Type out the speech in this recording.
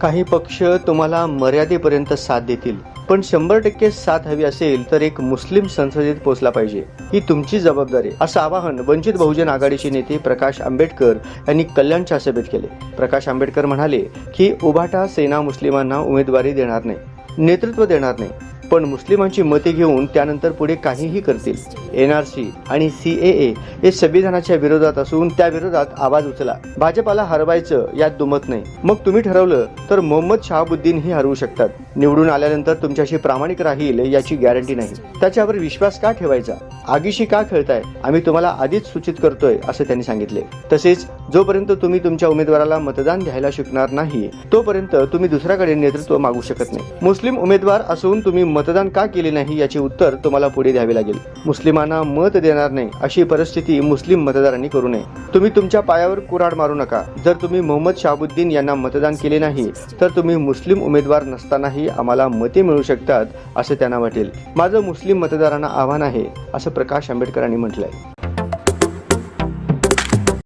काही पक्ष तुम्हाला मर्यादेपर्यंत साथ देतील. पण शंभर टक्के साथ हवी असेल तर एक मुस्लिम संसदेत पोहोचला पाहिजे. ही तुमची जबाबदारी. असं आवाहन वंचित बहुजन आघाडीचे नेते प्रकाश आंबेडकर यांनी कल्याणच्या सभेत केले. प्रकाश आंबेडकर म्हणाले की उभाटा सेना मुस्लिमांना उमेदवारी देणार नाही नेतृत्व देणार नाही. पण मुस्लिमांची मते घेऊन त्यानंतर पुढे काहीही करतील. एन आर सी आणि सी ए ए हे संविधानाच्या विरोधात असून त्या विरोधात आवाज उचला. भाजपाला हरवायचं यात दुमत नाही. मग तुम्ही ठरवलं तर मोहम्मद शहाबुद्दीन ही हरवू शकतात. निवडून आल्यानंतर तुमच्याशी प्रामाणिक राहील याची गॅरंटी नाही. त्याच्यावर विश्वास का ठेवायचा? आगीशी का खेळताय? आम्ही तुम्हाला आधीच सूचित करतोय असं त्यांनी सांगितले. तसेच जोपर्यंत तुम्ही तुमच्या उमेदवाराला मतदान द्यायला शिकणार नाही तोपर्यंत तुम्ही दुसऱ्याकडे नेतृत्व मागू शकत नाही. मुस्लिम उमेदवार असून तुम्ही मतदान का केले नाही याचे उत्तर तुम्हाला पुढे द्यावे लागेल. मुस्लिमांना मत देणार नाही अशी परिस्थिती मुस्लिम मतदारांनी करू नये. तुम्ही तुमच्या पायावर कुऱ्हाड मारू नका. जर तुम्ही मोहम्मद शाहबुद्दीन यांना मतदान केले नाही तर तुम्ही मुस्लिम उमेदवार नसतानाही आम्हाला मते मिळू शकतात असं त्यांना वाटेल. माझं मुस्लिम मतदारांना आव्हान आहे असं प्रकाश आंबेडकरांनी म्हटलंय.